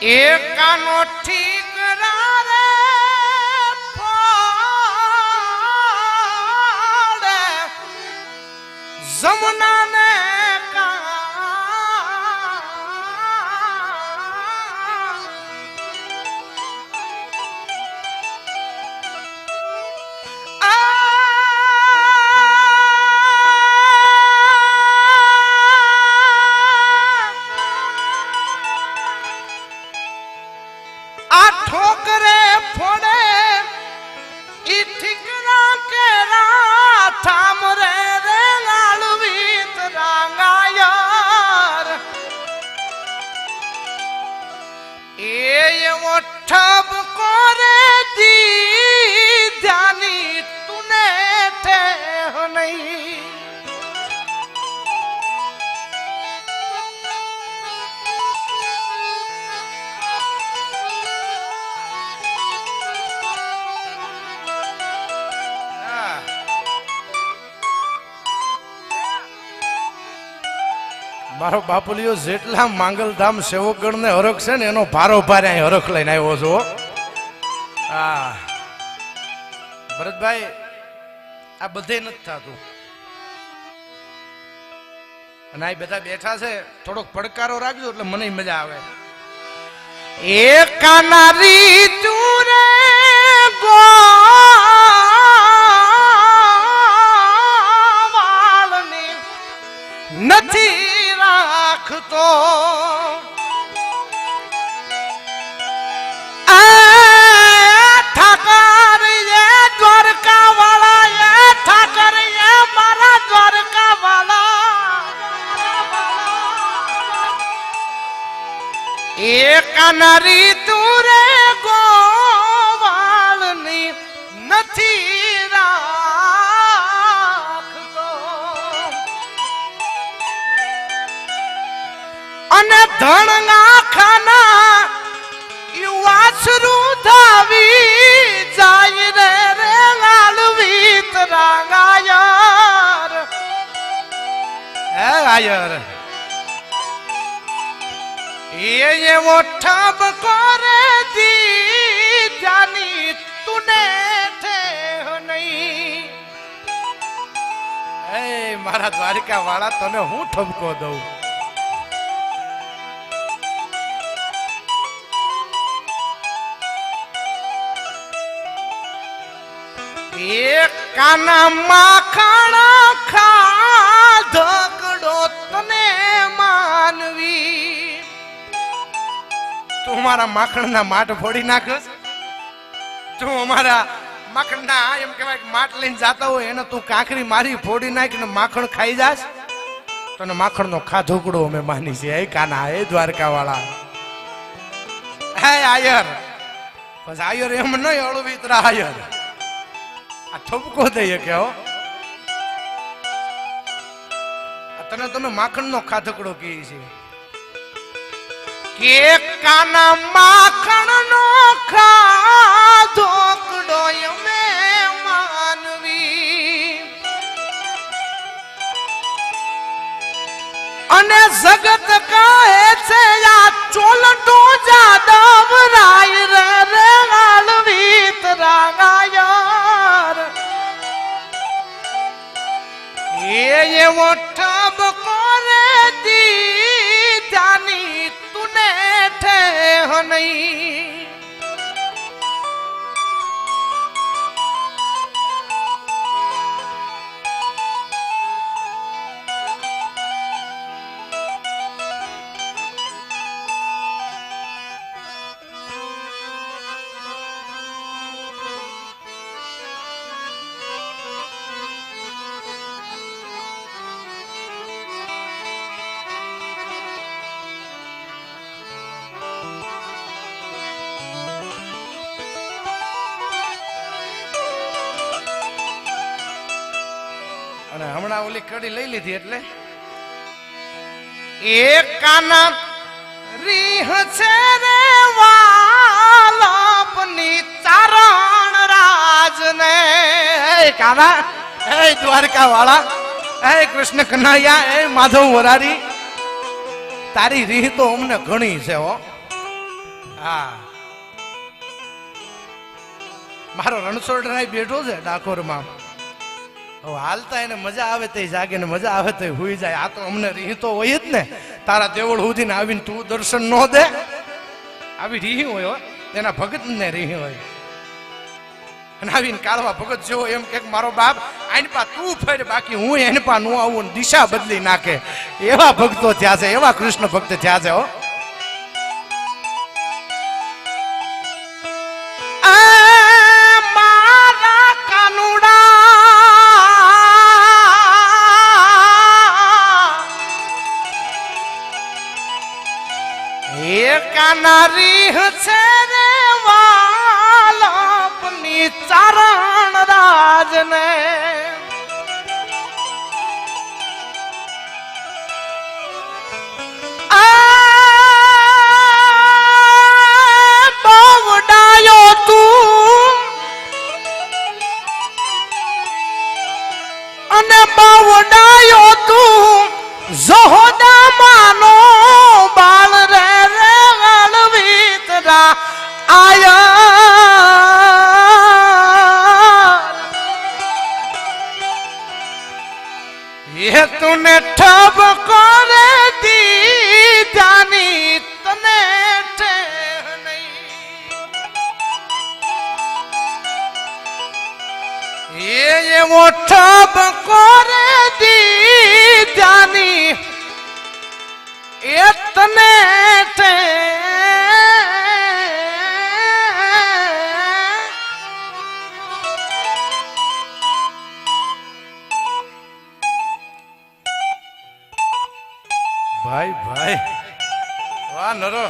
એકાનો ઠીક રે મારો બાપુલિયો જેટલા માંગલધામ સેવકગણ ને હરખ છે ને એનો ભારો ભારે અહીં હરખ લઈને આવ્યો છો, હા. ભરતભાઈ, આ બધે નથી થતું. અને આ બધા બેઠા છે, થોડોક પડકારો રાખજો એટલે મને મજા આવે. એ કાનારી ચૂરે ગો. નથી રાખતો એ કાનારી તુરે અને ધણના ખાના વાસરું ધાવી જાય રે રે લાલવીત રાંગાયર. હે આયર એ એવો ઠબકો રે દી જાની તુને નહીં. એ મારા દ્વારિકા વાળા તને હું ઠબકો દઉં? એક કાના માખણ ખાધકડો તને માનવી. તું મારા માખણના માટ ફોડી નાખસ તું અમારા માખણના એમ કહેવાય માટ લઈને જાતા હોય એને તું કાંકરી મારી ફોડી નાખીને માખણ ખાઈ જાસ તને માખણનો ખાધોકડો અમે માની છે એ કાના એ દ્વારકા વાળા હે આયર. પછી આયર એમ નહીં, અળવિતરા આયર. આ ઠપકો દઈએ કે તને તમે માખણનો ખાધકડો કહે છે કે કાના માખણનો ખાધોકડો મે માનવી. અને જગત કહે છે, આ ચોલટો જાદવ રાય રે રે લાલવીત એવો ઠબકો રે દી જાની તુને ઠે નહીં અને ઓલી કડી લઈ લીધી એટલે. એ કાના રીહ છે રે વાલપની ચારણ રાજને. એ કાના, એ દ્વારકા વાળા એ કૃષ્ણ કનૈયા, એ માધવ વરારી. તારી રીહ તો અમને ઘણી છે હો. હા. મારો રણછોડરાય બેઠો છે ડાકોરમાં. હાલતા એને મજા આવે તે જાગે ને મજા આવે તે હુઈ જાય. આ તો અમને રીહ તો હોય જ ને. તારા દેવળ સુધીને આવીને તું દર્શન ન દે. આવી રીહ હોય. એના ભગત ને રીહ હોય. અને આવીને કાળવા ભગત જેવો એમ કે મારો બાપ આની પા તું ફેર, બાકી હું એનપા નો આવું દિશા બદલી નાખે. એવા ભક્તો થયા છે, એવા કૃષ્ણ ભક્ત થયા છે હો. એ કાનારી આયા એ તુને ઠબ કરે जानी જાની તને ઠેહ ये એ એવો ઠબ કરે દી જાની એ તને નરો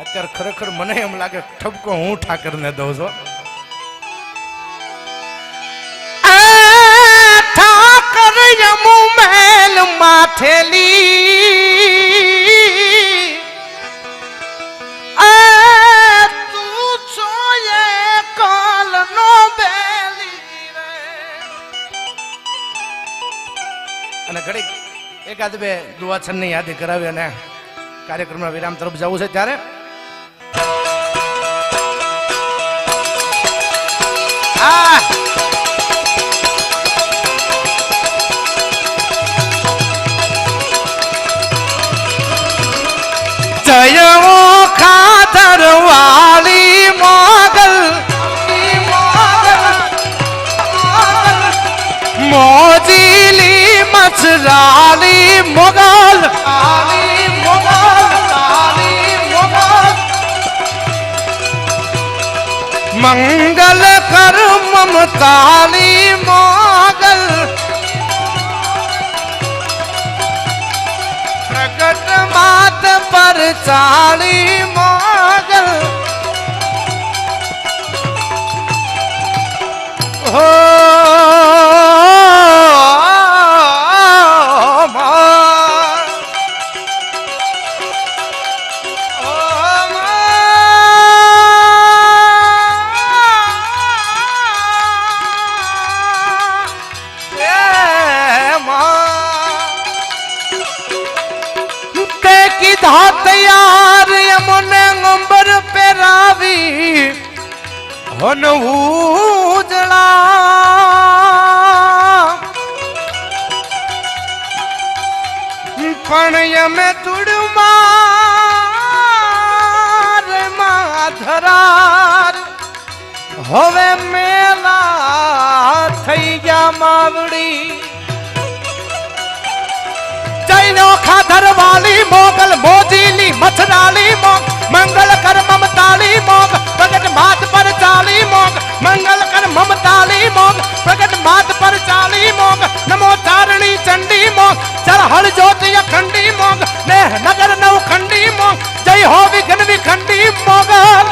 અત્યારે ખરેખર મને એમ લાગે ઠપકો હું ઠાકરને દઉં છું. ઠાકર યમુ મહેલ માથેલી એકાદ બે દુવાછનની યાદી કરાવી અને કાર્યક્રમના વિરામ તરફ જવું છે ત્યારે. જયો મચરાલી મોગલ આલી મોગલ આલી મોગલ મંગલ કર મમતાલી મોગલ પ્રગટ માત પર ચાલી મોગલ હો હન ઉજળા. પણ અમે તુડમાર માધરાર. હવે મેલા થઈ ગયા માવડી. જૈનો ખાધર વાલી મોગલ, મોજીલી મથરાલી મોગ, મંગલ કર મમતાલી મોગ પ્રગટ માત મોગ મંગલ કર મમતાલી મોગ પ્રગટ માત પર ચાલી મોગ નમો ચારણી ચંડી મોગ ચર હળ જ્યોતિ અખંડી મોગ ને નગર નવ ખંડી મોગ જય હો વિઘ્ન વિખંડી મોગલ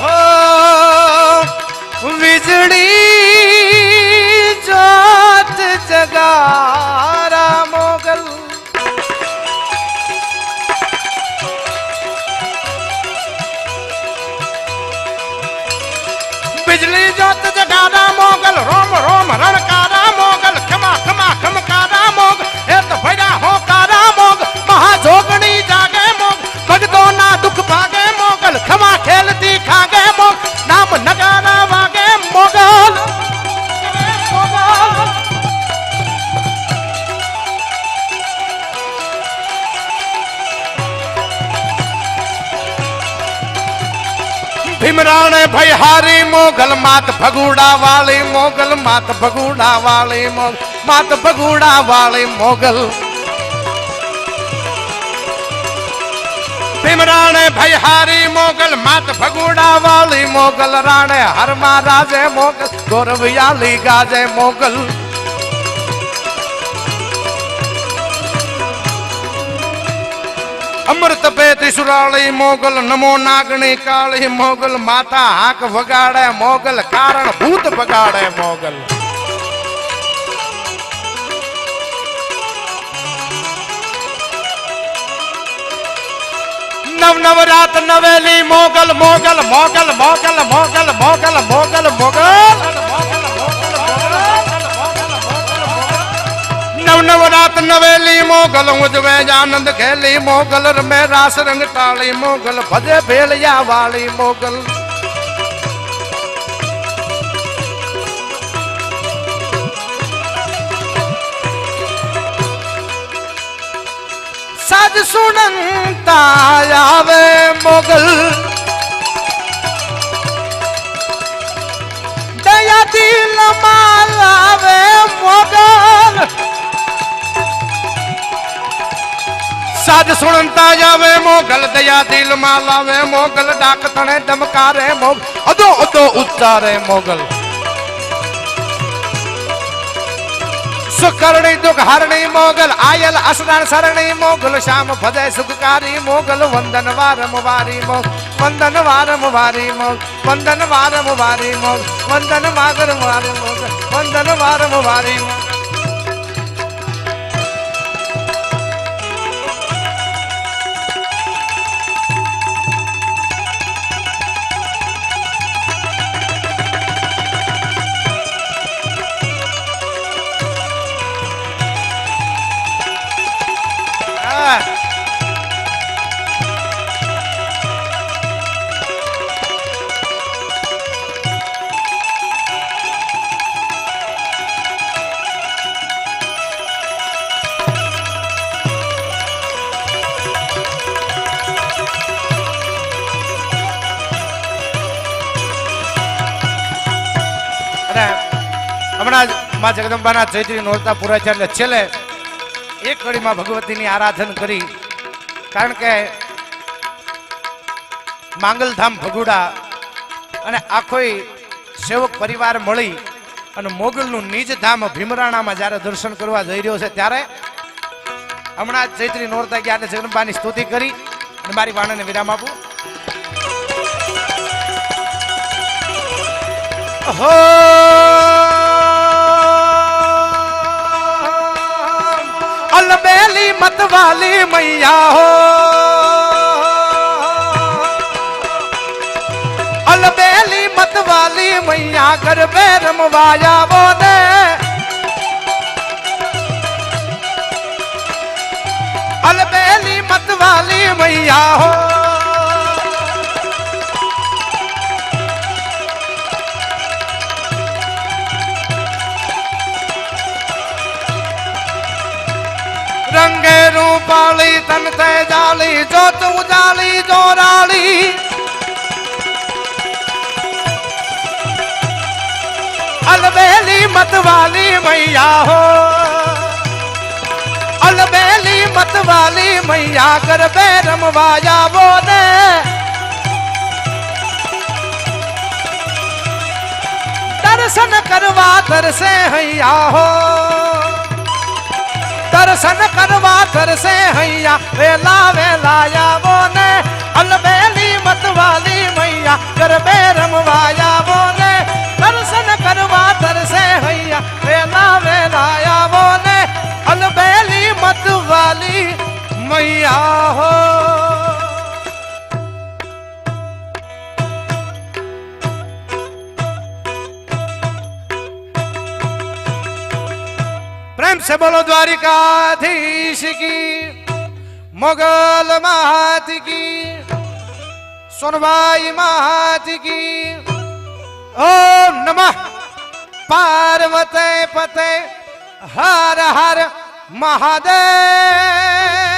હો વીજળી મોગલ માત ભગુડા વાળી, મોગલ માત ભગુડા વાળી માત ભગુડા વાળી મોગલ. ભીમરાણે ભાઈ હારી મોગલ, માત ભગુડા વાળી મોગલ, રાણે હરમા રાજે મોગલ, ગોરવિયાલી ગાજે મોગલ. અમૃત પે ત્રિશુરાળી મોગલ નમો નાગણી કાળી, મોગલ માતા હાક વગાડે, મોગલ કારણ ભૂત બગાડે, મોગલ. નવ નવરાત નવેલી, મોગલ મોગલ મોગલ મોગલ મોગલ મોગલ મોગલ મોગલ. નવ નવરાત નવેલી મોગલ ઉજવે આનંદ ખેલી મોગલ રમે રાસ રંગ ટાળી મોગલ ભજે ભેળિયા વાળી મોગલ સાજ સુનંતા આવે મોગલ દયા દિલ આવે મોગલ साज सुनता जावे मोगल दया दिल मालावे मोगल डाक तने दमकारे मोग अदो अदो उतारे मोगल सुकरणी दुख हरणी मोगल आयल असरण सरणी मोगल श्याम फदे सुखकारी मोगल वंदन वारम वारी मोग वंदन वारम वारी मोग वंदन वारम वारी मोग वंदन वारम वारी मोग वंदन वारम वारी मोग જગદંબાના ચૈત્રી નોરતા પૂરા છે એટલે છેલ્લે એક કડીમાં ભગવતીની આરાધન કરી, કારણ કે માંગલધામ ભગુડા અને આખોય સેવક પરિવાર મળી અને મોગલનું નિજ ધામ ભીમરાણામાં જ્યારે દર્શન કરવા જઈ રહ્યો છે ત્યારે હમણાં ચૈત્રી નોરતા ગયા અને જગદંબાની સ્તુતિ કરી અને મારી વાણને વિરામ આપું. હો! काली मत वाली मैया हो अलबेली मत वाली मैया घर पे रमवाया वो ने अलबेली मत वाली मैया हो રૂપાળી તન તે જાલી જો તું જાલી જો રાળી અલબેલી મતવાલી મૈયા હો. અલબેલી મતવાલી મૈયા ગરબે રમવા જાવો ને દર્શન કરવા તરસે હૈયા હો. દર્શન કરવા તરસે હૈયા? વેલા વેલા આવો ને. અલબેલી મતવાલી મૈયા. ગરબે પ્રેમ સે બોલો દ્વારિકાધીશ કી, મોગલ મહાત કી સોનભાઈ મહાત કી. ઓ નમ. પાર્વતે પતે હર હર મહાદેવ.